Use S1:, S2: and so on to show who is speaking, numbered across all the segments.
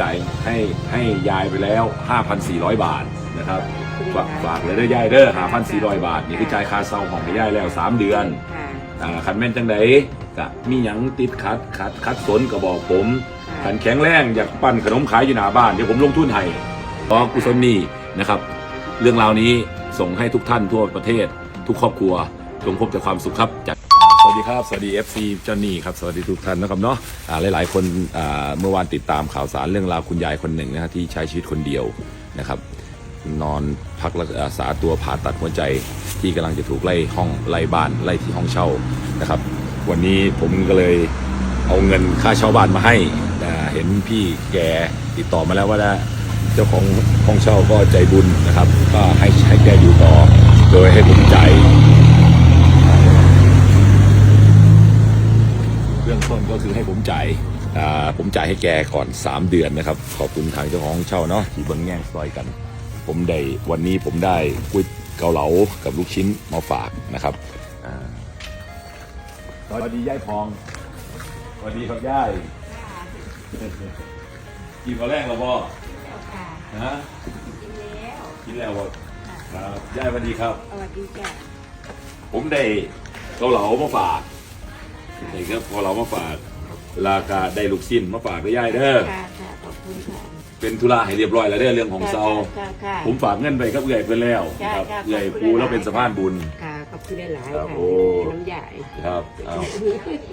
S1: จ่ายให้ให้ยายไปแล้ว 5,400 บาทนะครับฝากฝากเลยเด้อยายเด้อ5,400บาท นี่คือจ่ายค่าเช่าของให้ยายแล้ว 3 เดือน
S2: ค่ะ
S1: อ่าคันแม่นจังไดกะมีหยังติดขัดขัดขัดสนก็บอกผมขันแข็งแรงอยากปั้นขนมขายอยู่หน้าบ้าน เดี๋ยวผมลงทุนให้ขอกุศลนี้นะครับ เรื่องราวนี้ส่งให้ทุกท่านทั่วประเทศ ทุกครอบครัวจงพบแต่ความสุขครับจาก สวัสดีครับ สวัสดี FC เจ้าหนี่ครับ สวัสดีทุกท่านนะครับเนาะอ่าหลาย ๆ คนอ่าเมื่อวานติดตามข่าวสารเรื่องราวคุณยายคนหนึ่งนะฮะที่ใช้ชีวิตคนเดียวนะครับ นอนพักรักษาตัวผ่าตัดหัวใจที่กำลังจะถูกไล่ห้องไล่บ้านไล่ที่ห้องเช่านะครับ วันนี้ผมก็เลยเอาเงินค่าเช่าบ้านมาให้อ่าเห็นพี่แกติดต่อมาแล้วว่าเจ้าของห้องเช่าก็ใจบุญนะครับ ก็ให้ให้แกอยู่ต่อ โดยให้ผมจ่ายเรื่อง ต้นก็คือให้ผมจ่ายอ่าผมจ่ายให้แกก่อน 3 เดือนนะครับ ขอบคุณทางเจ้าของห้องเช่าเนาะที่เบิ้งแง่งซอยกัน ผมได้วันนี้ผมได้ก๋วยเกาเหลากับลูกชิ้นมาฝากนะครับอ่าสวัสดียายพองสวัสดีครับยายกินข้าวแรกแล้วบ่
S2: แล้วค่ะ
S1: ฮะ
S2: กินแล้ว
S1: กินแล้วบ่ครับยายสวัสดีครับ
S2: สวัสดีจ้ะ
S1: ผมได้เกาเหลามาฝาก นี่ครับเกาเหลามาฝากราคาได้ลูกชิ้นมาฝากด้วยยายเด้อ
S2: ค่ะค่ะขอบคุณค่ะ
S1: เป็นธุระให้เรียบร้อยแล้วเด้อเรื่องของเซา
S2: ค่ะค่ะ
S1: ผมฝากเงินไปกับเอื่อยเพื่อนแล้ว
S2: ค่ะ
S1: ครับ
S2: ค่ะ
S1: เอื่อย
S2: ขอบคุณ
S1: ปูแล้ว
S2: หลายๆ
S1: เป็นสะพานบุญ
S2: ค่ะขอบคุณหลาย
S1: ครับ
S2: ๆค่ะ
S1: โอ้
S2: น้ำใหญ่
S1: ครับเอา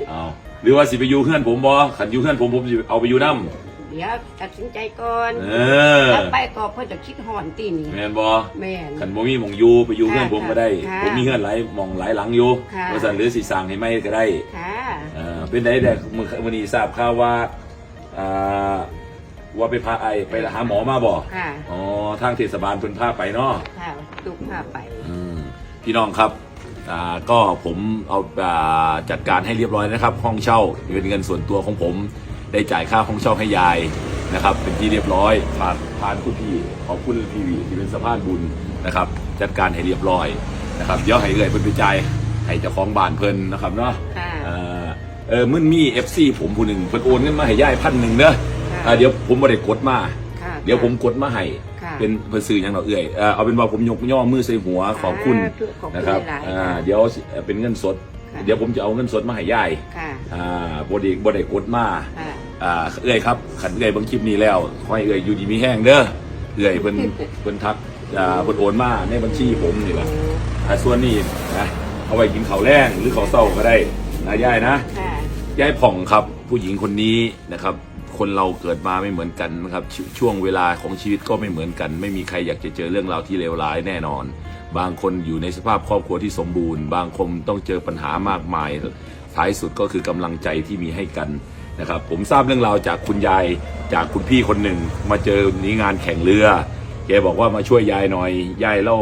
S1: เอาหรือว่าสิไปอยู่เพื่อนผมบ่ขันอยู่เพื่อนผมผมสิเอาไปอยู่น้
S2: เดี๋ยวตัดสินใจก่อนำ
S1: เออ
S2: ถ้าไปก็เพื่อจะคิดหอนตีนี่
S1: แม่นบ่
S2: แม่น
S1: ขันบ่มีหมองอยู่ไปอยู่เพื่อนผมก็ได้
S2: ค่ะ
S1: ผมมีเพื่อนหลายหมองหลายหลังอยู่
S2: ค่ะ
S1: ว่าสันหรือสิสร้างให้ไม่ก็ได้
S2: ค่ะ
S1: เออเป็นได้แต่มื้อมื้อนี้ทราบข่าวว่าอ่าว่าไปพาไอไปหาหมอมาบ่
S2: ค่ะ
S1: อ๋อทางเทศบาลเพิ่นพาไปเนาะ
S2: ค่ะตุกพาไป
S1: อืมพี่น้องครับอ่าก็ผมเอาอ่าจัดการให้เรียบร้อยนะครับ ห้องเช่าเป็นเงินส่วนตัวของผม ได้จ่ายค่าห้องเช่าให้ยายนะครับ เป็นที่เรียบร้อยผ่านผ่านคุณพี่ขอบคุณพี่วีที่เป็นสะพานบุญนะครับ จัดการให้เรียบร้อยนะครับเดี๋ยวให้เอ่ยเพิ่นไปจ่ายให้เจ้าของบ้านเพิ่นนะครับเนาะ
S2: ค่ะ
S1: เอ่อเออมึนมีเอฟซีผมผู้หนึ่งเพิ่นโอนเงินมาให้ยายพันหนึ่งเด้อ
S2: ค่ะ
S1: อ่าเดี๋ยวผมบ่ได้กดมา
S2: ค่ะ
S1: เดี๋ยวผมกดมาให้
S2: ค่ะ
S1: เป็นเพื่อซื้ออย่างเราเอื่อยเอ่อเอาเป็นว่าผมยกย่อมือใส่หัวขอบคุณ
S2: ขอบคุณ
S1: นะครับ
S2: หลายๆ
S1: อ่า
S2: ค่ะ
S1: เดี๋ยวสิเอ่อเป็นเงินสด
S2: ค่ะ
S1: เดี๋ยวผมจะเอาเงินสดมาให้ยาย
S2: ค่ะ
S1: อ่าบไดีบไดีกดมา
S2: ค่ะ
S1: อ่าเอื่อยครับขันเอื่อยเบางคลิปนี้แล้วขอให้เอื่อยอยู่ดีมีแห้งเด้อเอื่อยเพิ่นเพิ่นทักอ่าเพิ่นโอนมาในบัญชีผมนี่แหละอ่าส่วนนี้นะเอาไว้กินข้าวแรงหรือข้าวเศร้าก็ได้นะยายนะ
S2: ค่ะ
S1: ยายผ่องครับผู้หญิงคนนี้นะครับ คนเราเกิดมาไม่เหมือนกันนะครับชช่วงเวลาของชีวิตก็ไม่เหมือนกัน ไม่มีใครอยากจะเจอเรื่องราวที่เลวร้ายแน่นอน บางคนอยู่ในสภาพครอบครัวที่สมบูรณ์ บางคนต้องเจอปัญหามากมายท้ายสุดก็คือกำลังใจที่มีให้กัน นะครับผมทราบเรื่องราวจากคุณยายจากคุณพี่คนหนึ่ง มาเจอนี้งานแข่งเรือแกบอกว่ามาช่วยยายหน่อยยายเล่า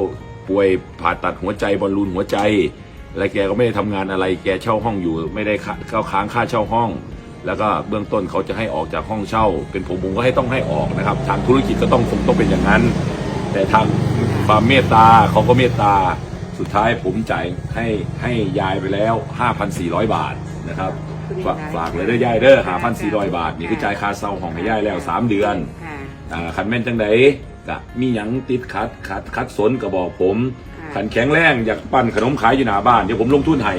S1: ป่วยผ่าตัดหัวใจบอลลูนหัวใจ และแกก็ไม่ได้ทำงานอะไร แกเช่าห้องอยู่ ไม่ได้เข้าค้างค่าเช่าห้อง แล้วก็เบื้องต้นเขาจะให้ออกจากห้องเช่า เป็นผมผมก็ให้ต้องให้ออกนะครับ ทางธุรกิจก็ต้องคงต้องเป็นอย่างนั้น แต่ทางความเมตตาเขาก็เมตตาสุดท้ายผมจ่ายให้ให้ยายไปแล้ว 5,400 บาทนะครับ ฝากฝากเลยเด้อยายเด้อ5,400บาท นี่คือจ่ายค่าเช่าห้องให้ยายแล้ว3เดือน
S2: ค่ะ
S1: อ่าคันแม่นจังไดกะมีหยังติดขัดขัดขัดสนก็บอกผม
S2: ค่ะ
S1: ขันแข็งแรงอยากปั้นขนมขายอยู่หน้าบ้านเดี๋ยวผมลงทุนให้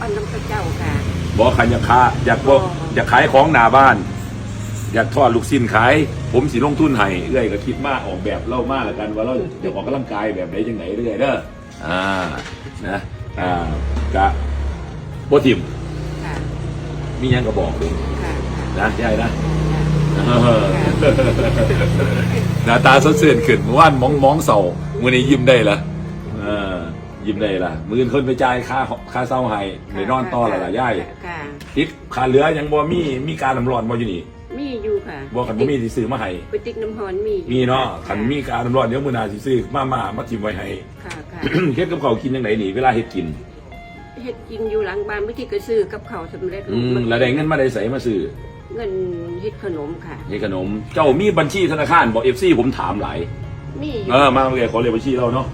S2: ปั้นน้ำพระเจ้าค่ะ
S1: บอกขันอยากค้าอยากบอก
S2: อ๋อ
S1: อยากขายของหน้าบ้าน อยากทอดลูกชิ้นขาย ผมสิลงทุนให้เอื้อยก็คิดมากออกแบบเล่ามากแล้วกัน ว่าเราเดี๋ยวออกกำลังกายแบบไหนจังไหนเรื่อยเด้ออ่านะอ่ากะบ่ทิม
S2: ค่ะ
S1: มีหยังก็บอกเลย
S2: ค่ะ
S1: นะยายนะเออหน้าตาสดชื่นขึ้นเมื่อวานมองมองเศร้ามื้อนี้ยิ้มได้ละเออยิ้มได้ละมื้ออื่นคนไปจ่ายค่าค่าเศร้าให้ไปนอนต่อและล่ะยาย
S2: ค่ะ
S1: ติดค่าเหลือยังบ่มีมีการน้ำร้อนบ่อยู่นี่
S2: มีอยู่ค่ะ
S1: บ่คันบ่มีสิซื้อมาให้
S2: ไปติ๊กน้ำหอนมีอยู่
S1: มีเนาะคันมีการน้ำร้อนเดี๋ยวมื้อหน้าสิซื้อมาม่ามาทิมไว้ให้
S2: ค่ะค่ะ
S1: เฮ็ดกับข้าวกินจังไดนี่เวลาเฮ็ดกิน
S2: เฮ็ดกินอยู่หลังบ้านไม่ที่กระซื้อกับเขาวสำเร็จ
S1: อืมแล้วได้เงินมาได้ใส่มาซื้อ
S2: เงินเฮ็ดขนมค่ะ
S1: เฮ็ดขนม เจ้ามีบัญชีธนาคารบ่ FC ผมถามหลาย
S2: มีอยู่
S1: เออมาเมื่อกี้ขอเรียกบัญชีเราเนาะ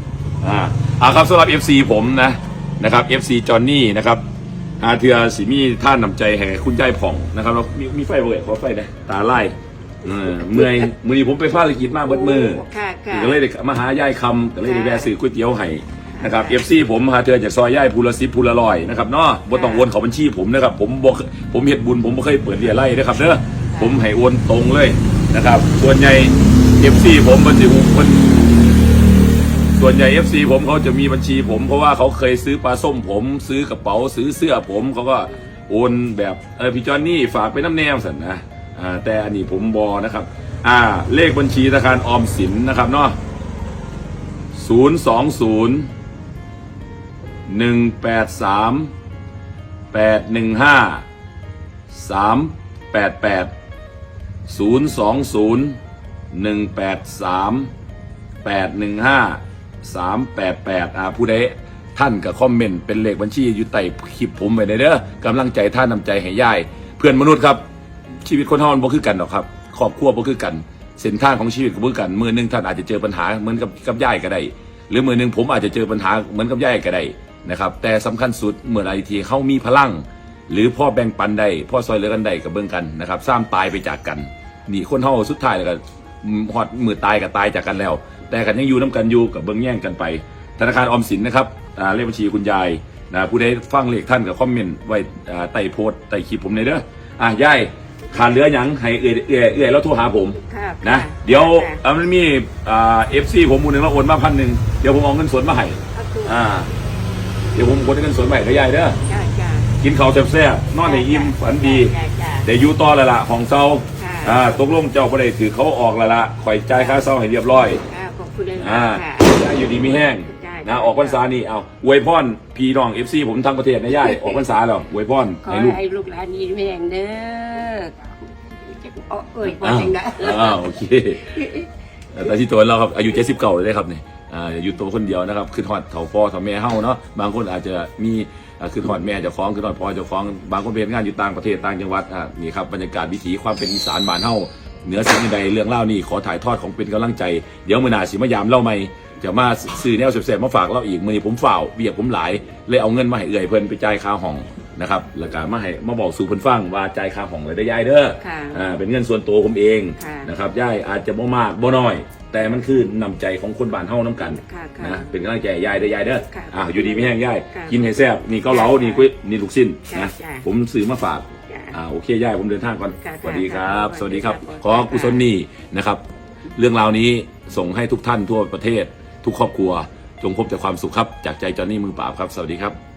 S1: อ่าอ่าครับสำหรับ FC ผมนะนะครับ FC จอห์นนี่นะครับอาเทือสิมีท่านนำใจแห่คุณยายผ่องนะครับเรามีมีไฟเบอร์ขอไฟนะตาไล่เออเมื่อยมือนี้ผมไปภารกิจมาเบิดมือ
S2: ค่ะค่ะ
S1: ก็เลยได้มาหายายคำก็เลยได้แวะซื้อก๋วยเตี๋ยวให้ นะครับเอฟซีผมหาเธอจากซอยย่ายภูละสิบภูละลอยนะครับเนาะบ่ต้องโอนเขาบัญชีผมนะครับผมบ่ผมเฮ็ดบุญผมบ่เคยเปิดเรียไล่นะครับเด้อผมให้โอนตรงเลยนะครับส่วนใหญ่เอฟซีผมมันสิมันส่วนใหญ่ FC ผมเขาจะมีบัญชีผม เพราะว่าเขาเคยซื้อปลาส้มผม ซื้อกระเป๋าซื้อเสื้อผมเขาก็โอนแบบเออพี่จอนนี่ฝากไปน้ำแนวสันนะอ่าแต่อันนี้ผมบอนะครับ อ่าเลขบัญชีธนาคารออมสินนะครับเนาะศูนย์สองศูนย์ หนึ่งแปดสามแปดหนึ่งห้าสามแปดแปดศูนย์สองศูนย์หนึ่งแปดสามแปดหนึ่งห้าสามแปดแปดอ่าผู้ใดท่านกับคอมเมนต์เป็นเลขบัญชีอยู่ใต้คลิปผมไว้ในเด้อกำลังใจท่านนำใจให้ย่าย เพื่อนมนุษย์ครับ ชีวิตคนเฮามันบ่คือกันหรอกครับครอบครัวบ่คือกัน เส้นทางของชีวิตก็บ่คือกันมือหนึงท่านอาจจะเจอปัญหาเหมือนกับกับย่ายก็ได้หรือมือหนึงผมอาจจะเจอปัญหาเหมือนกับย่ายก็ได้ นะครับแต่สำคัญสุดเมื่อไรที่เขามีพลัง หรือพ่อแบ่งปันได้พ่อซอยเหลือกันได้กับเบิ่งกันนะครับสร้างตายไปจากกันนี่คนเฮาสุดท้ายแล้วก็อืมฮอดมือตายกับตายจากกันแล้ว แต่กันยังอยู่น้ำกันอยู่กับเบิ่งแย่งกันไป ธนาคารออมสินนะครับเลขบัญชีคุณยายนะผู้ใดฟังเลขท่านกับคอมเมนต์ไว้อ่าใต้โพสต์ใต้คลิปผมในอยเด้ออะยายขาดเหลือหยังให้เอื่อยเอื่อยเอื่อยแล้วโทรหาผมนะเดี๋ยว
S2: ค่ะ
S1: อ่ามันมีเอฟซีผมมูลหนึ่งแล้วโอนมาพันหนึ่งเดี๋ยวผมเอาเงินสดมาให้
S2: อ่า
S1: ดี๋ยวผมโอนเงินสดมาให้กับยายเด้อ
S2: จ้าจ้า
S1: กินข้าวแซ่บๆนอนให้อิ่มฝันดี
S2: จ้าจ้า
S1: แต่อยู่ต่อและละของเซา
S2: ค่ะ
S1: อ่าตกลงเจ้าประเดี๋ถือเขาออกและละข่อยจ่ายค่าเซาให้เรียบร้อย
S2: ค่ะขอบคุณเลย
S1: อ่า
S2: ค่ะ
S1: ย่าอยู่ดีไม่แห้ง
S2: ได้
S1: นะออกพรรษานี่เอาอวยพรพี่น้องเอฟซีผมทั้งประเทศนะย่ายออกพรรษาแล้วอวยพร
S2: ขอ
S1: ให้ลูก
S2: ให้ลูกหลานดีแม่งเด้อเอาเอ่ยพอ
S1: อ้าว
S2: จังได้
S1: อ้าวโอเคแต่ที่ตัวเราครับอายุเจ็ดสิบเก้าเลยครับเนี่ย อยู่ตัวคนเดียวนะครับคือทอดเถาพ่อเถาแม่เฮาเนาะบางคนอาจจะมีคือทอดแม่เจ้าของคือทอดพ่อเจ้าของ บางคนเป็นงานอยู่ต่างประเทศต่างจังหวัดนี่ครับบรรยากาศวิถีความเป็นอีสานบ้านเฮาเหนือสิ่งใดเรื่องเล่านี่ขอถ่ายทอดของเป็นกำลังใจ เดี๋ยวมือนาสิมายามเล่าใหม่จะมาซื้อแนวเสพๆมาฝากเราอีกมือผมฝ่าวเบียกผมหลายเลยเอาเงินมาให้เอื่อยเพิ่นไปจ่ายค่าห้อง นะครับแล้วก็มาให้มาบอกสู่เพิ่นฟังว่าจ่ายค่าห้องเลยได้อยายเด้อ
S2: ค่ะ
S1: อ่าเป็นเงินส่วนตัวผมเอง
S2: ค่ะ
S1: นะครับย่ายอาจจะบ่มากบ่น้อย แต่มันคือนำใจของคนบ้านเฮาน้ำกัน
S2: ค่ะค่ะ
S1: นะเป็นกำลังใจให้ยายเด้อยายเด้อ
S2: ค่ะ
S1: อ่าอยู่ดีไม่แห้งยาย
S2: ค่ะ
S1: กินให้แซ่บนี่เกาเหลานี่กุ้ยนี่ลูกชิ้น
S2: ค่ะ
S1: นะ
S2: ค่ะ
S1: ผมซื้อมาฝาก
S2: จ้า
S1: อ่าโอเคยายผมเดินทางก่อน
S2: ค่ะ
S1: สวัสดีครับ
S2: ค่ะ
S1: สวัสดีครับ
S2: ค่ะ
S1: ขอกุศลนี่นะครับ เรื่องราวนี้ส่งให้ทุกท่านทั่วประเทศ ทุกครอบครัว จงพบแต่ความสุขครับ จากใจจอห์นนี่มือปราบครับ สวัสดีครับ